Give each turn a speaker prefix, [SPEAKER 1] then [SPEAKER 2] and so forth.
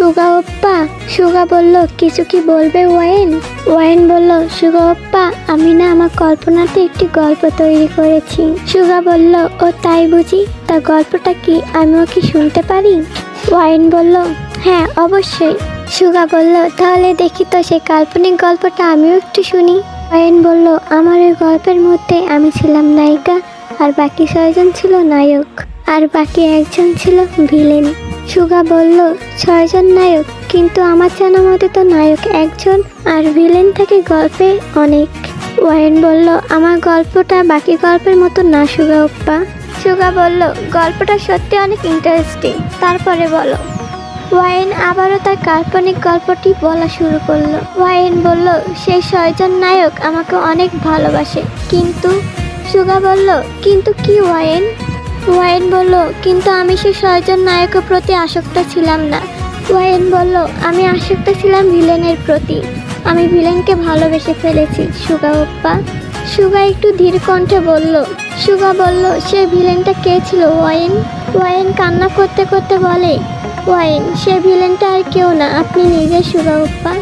[SPEAKER 1] সুগা অপ্পা সুগা বলল, কিছু কি বলবে ওয়াইন? ওয়াইন বলল, সুগা অপ্পা আমি না আমার কল্পনাতে একটি গল্প তৈরি করেছি। সুগা বলল, ও তাই বুঝি? তা গল্পটা কি আমিও কি শুনতে পারি? ওয়াইন বলল হ্যাঁ অবশ্যই। সুগা বলল, তাহলে দেখি তো সেই কাল্পনিক গল্পটা আমিও একটু শুনি। ওয়াইন বলল, আমার ওই গল্পের মধ্যে আমি ছিলাম নায়িকা, আর বাকি ছয়জন ছিল নায়ক, আর বাকি একজন ছিল ভিলেন। সুগা বলল, ছয়জন নায়ক, কিন্তু আমার জানা মতে তো নায়ক একজন আর ভিলেন থাকে গল্পে অনেক। ওয়াইন বলল, আমার গল্পটা বাকি গল্পের মতো না, সুগা ওপ্পা। সুগা বলল, গল্পটা সত্যি অনেক ইন্টারেস্টিং তারপরে বলো। ওয়াইন আবারও তার কাল্পনিক গল্পটি বলা শুরু করল। ওয়াইন বলল সেই ছয়জন নায়ক আমাকে অনেক ভালোবাসে। কিন্তু, সুগা বলল, কিন্তু কি ওয়াইন ওয়াইন বলল, কিন্তু আমি সেই ছয়জন নায়কের প্রতি আসক্ত ছিলাম না। ওয়াইন বলল, আমি আসক্ত ছিলাম ভিলেনের প্রতি। আমি ভিলেনকে ভালোবেসে ফেলেছি, সুগা ওপ্পা। সুগা একটু ধীর কণ্ঠে বলল, সুগা বলল, সে ভিলেনটা কে ছিল, ওয়াইন? ওয়াইন কান্না করতে করতে বলে, ওয়াইন, সে ভিলেনটা আর কেউ না, আপনি নিজে সুগা ওপ্পা।